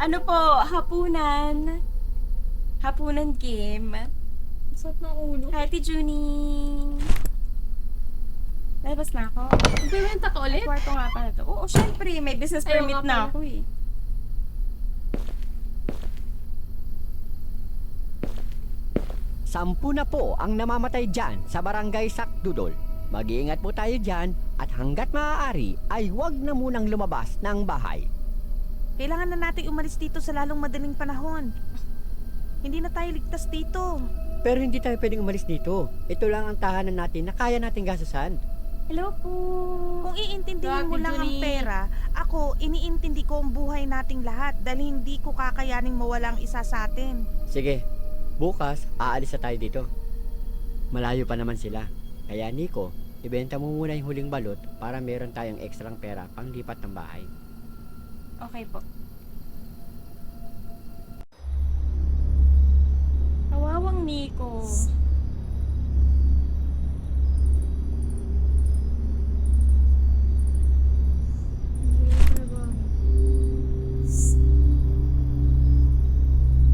Ano po, hapunan. Hapunan, Kim. Sakit ng ulo. Hi, Junie. Lalabas na ako. Magbibenta ka ulit? Kwarto nga pala to. Oo, syempre. May business Ayaw permit nga na pala. ako eh. Sampu na po ang namamatay dyan sa barangay Sakdudol. Mag-iingat po tayo dyan at hanggat maaari ay huwag na munang lumabas ng bahay. Kailangan na natin umalis dito sa lalong madaling panahon. Hindi na tayo ligtas dito. Pero hindi tayo pwedeng umalis dito. Ito lang ang tahanan natin na kaya nating gastusan. Hello po. Kung iintindihin mo lang ang Julie. pera, ako, iniintindi ko ang buhay nating lahat dahil hindi ko kakayaning mawala ang isa sa atin. Sige, bukas aalis na tayo dito. Malayo pa naman sila. Kaya Nico, ibenta mo muna yung huling balot para meron tayong ekstrang pera pang lipat ng bahay. Okay po. Kawawang Nico.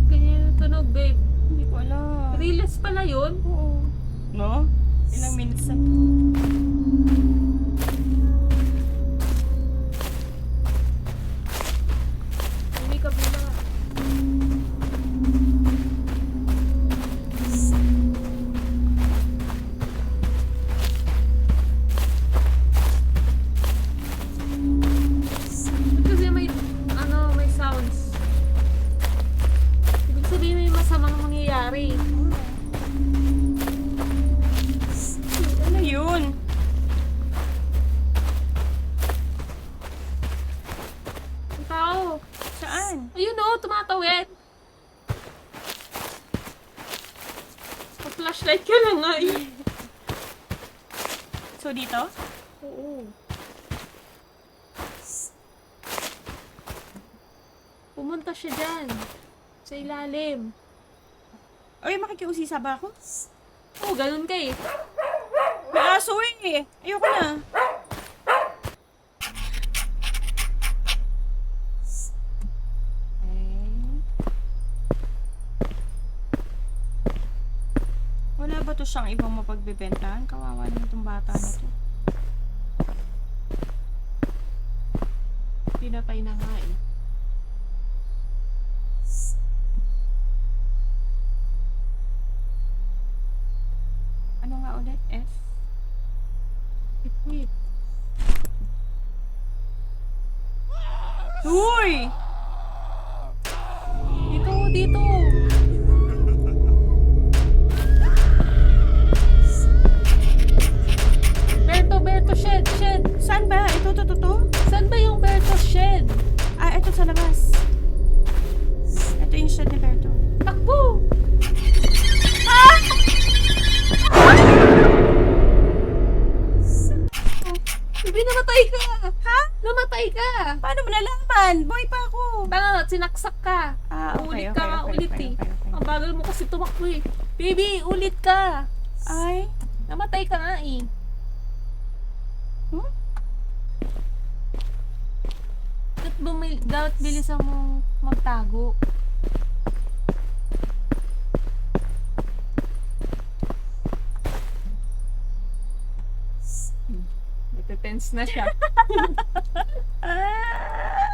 Ganyan yung tunog, babe. Hindi ko alam. Relax pala yun. Oo. No? Ilang minutes na. Hindi mangyayari. Ano yun? Ang tao. Saan? Ayun o, tumatawid. Pa-flashlight ka lang nga eh. So, dito? Oo. Pumunta siya dyan. Sa ilalim. Ay, makikiusisa ba ako? Oo, ganun ka eh. May aso eh. Ayoko na. Okay. Wala ba to siyang ibang mapagbebentahan? Kawawa naman itong bata na to. Pinatay na nga eh. Baby, ulit ka. Ay, Namatay ka nga eh. Hmm? Dapat, bumil- dapat bilisan mo magtago. Nagte-tense na siya.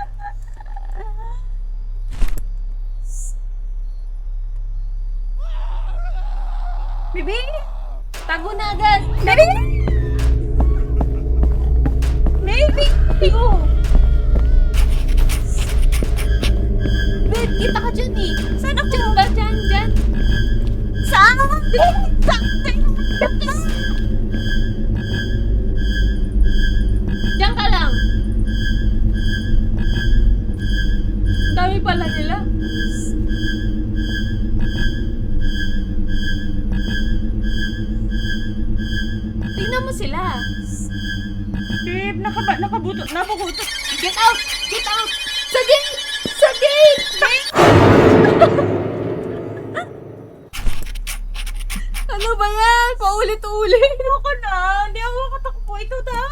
Bibi! Tago na agad! Baby! Baby! Go! Babe, kita ka dyan eh. Saan ako? Dyan ba? Dyan, dyan. Saan? Saan? Diyan ka lang. Ang Dami pala nila. Napakutot. Get out! Get out! Sa gate! Sa gate! ano ba yan? Paulit-ulit. Ako na, hindi ako makatakbo. Ito ta?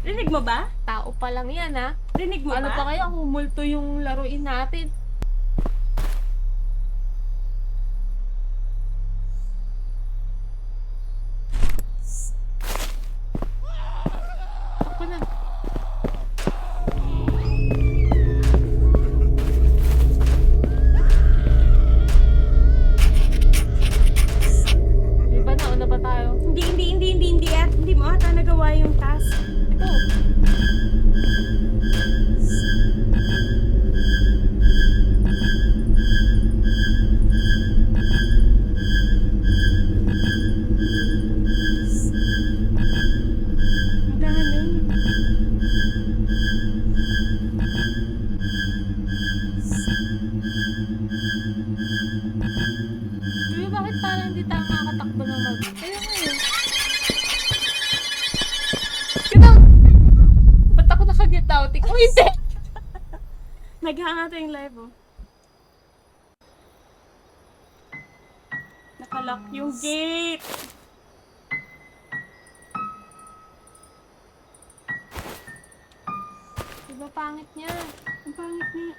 Rinig mo ba? Tao pa lang yan, ha? Rinig mo Ano ba? pa kaya kung multo yung laruin natin? Ata yung live, oh. Nakalock yung gate. Diba pangit niya? Ang pangit niya.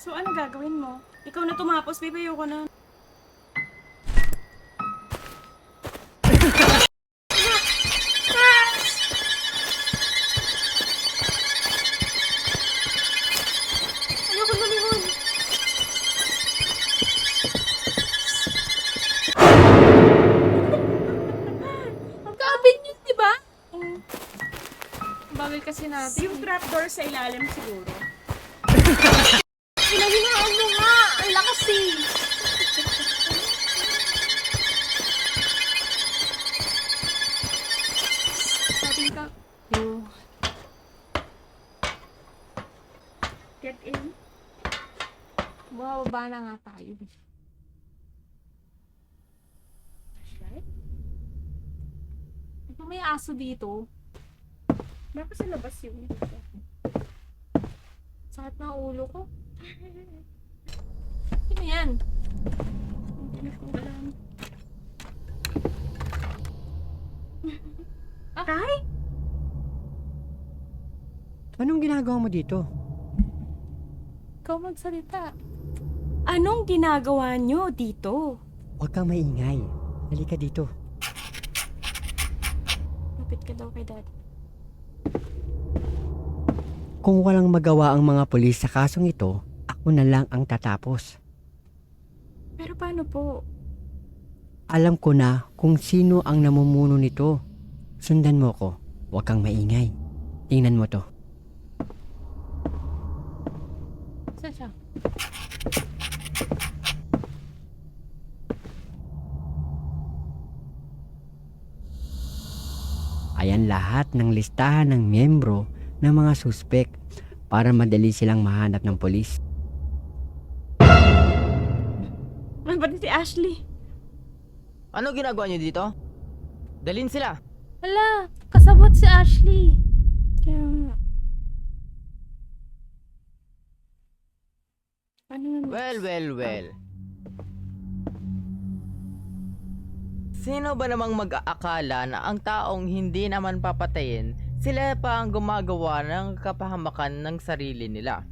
So, ano gagawin mo? Ikaw na tumapos, baby. Ayoko na. Bagay kasi natin. Yung trapdoor sa ilalim siguro. Pinahingaan mo nga! Ang lakas eh! Sabi ka. Yo. Get in. Bumababa na nga tayo. Ito may aso dito. Baka sa labas yun. Sakit ng ulo ko. Sino yan? Hindi ko alam. Ah. Tay? Anong ginagawa mo dito? Ikaw magsalita. Anong ginagawa nyo dito? Huwag kang maingay. Halika dito. Lapit ka daw kay dad. Kung walang magawa ang mga pulis sa kasong ito, ako na lang ang tatapos. Pero paano po? Alam ko na kung sino ang namumuno nito. Sundan mo ko. Huwag kang maingay. Tingnan mo to. Saan siya? Ayan lahat ng listahan ng miyembro ng mga suspek para madali silang mahanap ng polis. Ano ba si Ashley? Ano ginagawa niyo dito? Dalin sila. Hala, kasabot si Ashley. Kaya. Ano na Well, well, well. Sino ba namang mag-aakala na ang taong hindi naman papatayin, sila pa ang gumagawa ng kapahamakan ng sarili nila?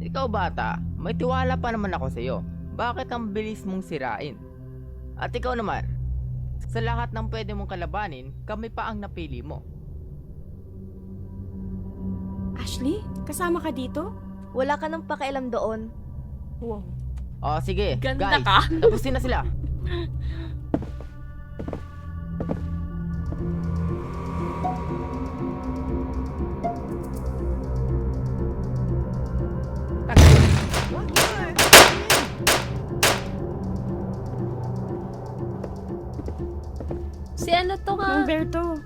Ikaw bata, may tiwala pa naman ako sa iyo. Bakit ang bilis mong sirain? At ikaw naman, sa lahat ng pwede mong kalabanin, kami pa ang napili mo. Ashley? Kasama ka dito? Wala ka nang pakialam doon. Wow. O sige, Ganda guys, ka. tapusin na sila. Si ano to nga? Humberto.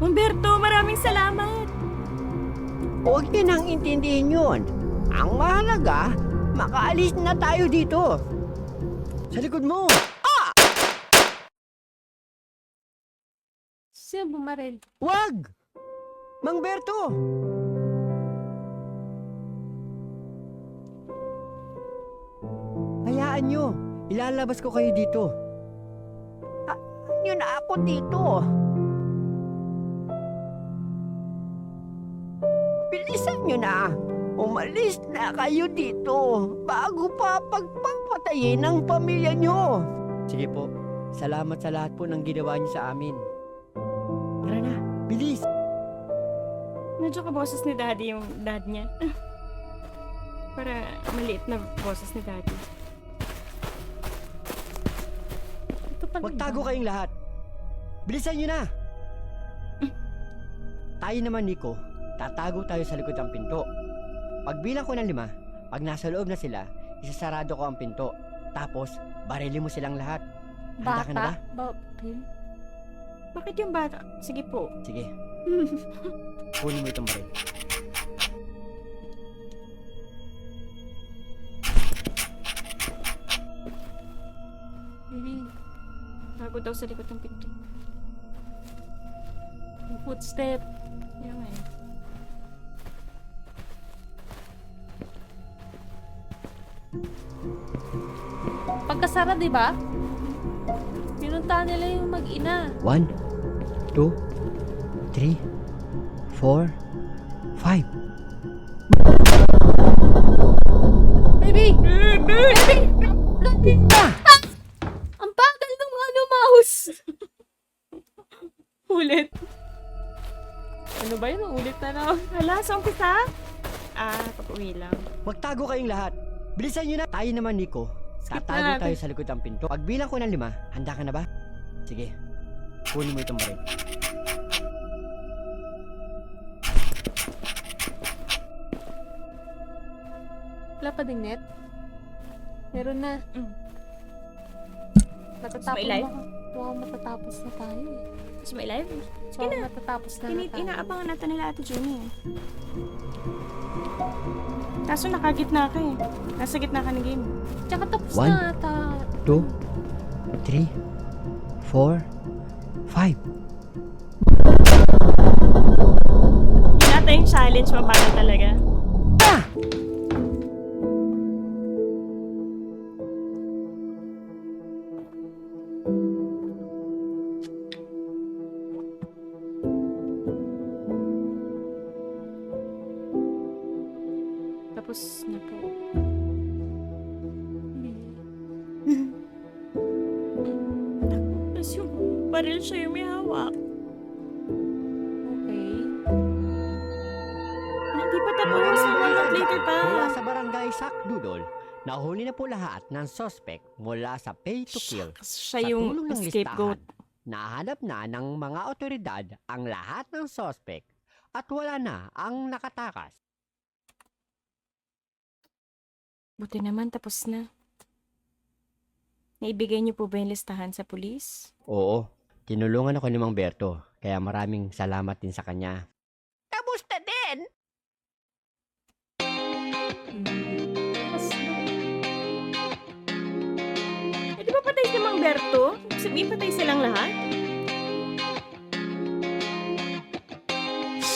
Humberto, maraming salamat. Huwag niyo nang intindihin yun. Ang mahalaga, makaalis na tayo dito. Sa likod mo. Siya bumaril. Wag! Mang Berto! Hayaan nyo. Ilalabas ko kayo dito. Nyo na ako dito. Bilisan nyo na. Umalis na kayo dito bago pa pagpapatayin ng pamilya nyo. Sige po. Salamat sa lahat po ng ginawa niyo sa amin. Tara na, bilis! Medyo kaboses ni daddy yung dad niya. Para maliit na boses ni daddy. Ito pala Magtago kayong lahat. Bilisan nyo na! tayo naman, Nico, tatago tayo sa likod ng pinto. Pagbilang ko ng lima, pag nasa loob na sila, isasarado ko ang pinto. Tapos, barili mo silang lahat. Handa ka na ba? Ba? Bakit yung bata? Sige po. Sige, kunin mo itong baril. Baby, Tago daw sa likod ng pinto. Footstep. Yan eh. Pagkasara, di ba? Pinuntahan nila yung mag-ina. One, two, three, four, five. Baby! Baby! Baby! Ah! Ulit na lang. Hala, sa umpisa? Ah, pag-uwi lang. Magtago kayong lahat. Bilisan nyo na. Tayo naman, Nico. Skip Tatago tayo sa likod ng pinto. Pagbilang ko ng lima, handa ka na ba? Sige. Kunin mo itong baril. Wala pa ding net? Meron na. Mm. Matatapos May na. Wow, matatapos na tayo eh. Mas may live? Wow, matatapos na Ini na tayo. inaabangan natin nila Ate Jenny. Kaso nakagitna ka eh. Nasa gitna ka ng game. Tsaka tapos One. na ata. Two, three, four, five. Yun ata yung challenge, mabagal talaga. Tapos baril siya yung may hawak. Okay. Hindi pa tapos. One month later pa. Mula sa barangay Sakdudol, nahuli na po lahat ng suspect mula sa pay to kill. Siya Sa yung ng scapegoat. listahan, nahanap na ng mga otoridad ang lahat ng suspect at wala na ang nakatakas. Buti naman tapos na. Naibigay niyo po ba yung listahan sa pulis? Oo, tinulungan ako ni Mang Berto, kaya maraming salamat din sa kanya. Kamusta din? Eh, di ba patay si Mang Berto? Sabihin patay silang lahat?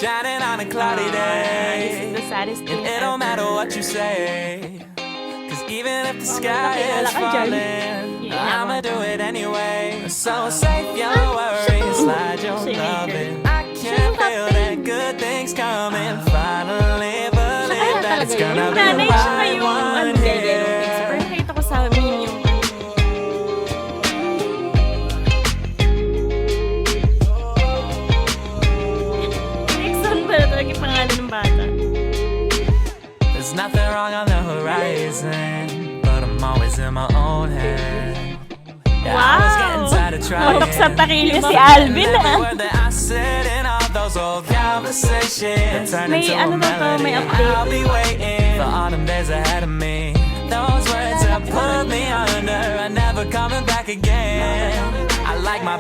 Shining on a cloudy This day. is the saddest thing And it don't matter what you say. Cause even if the sky is falling. I'ma do it anyway. So uh-huh. save your worries, slide your yung loving. I can feel that good things coming. Uh-huh. Finally believe that it's gonna be the right one gaya gaya nung things. here. Pero nakita ko sa meme yung Nixon ba talaga yung pangalan ng bata? There's nothing wrong on the horizon, but I'm always in my own head. Wow! Marok sa takilyo si Alvin ah. May ano na to, may update. Those words have put me under, I never coming back again. I like my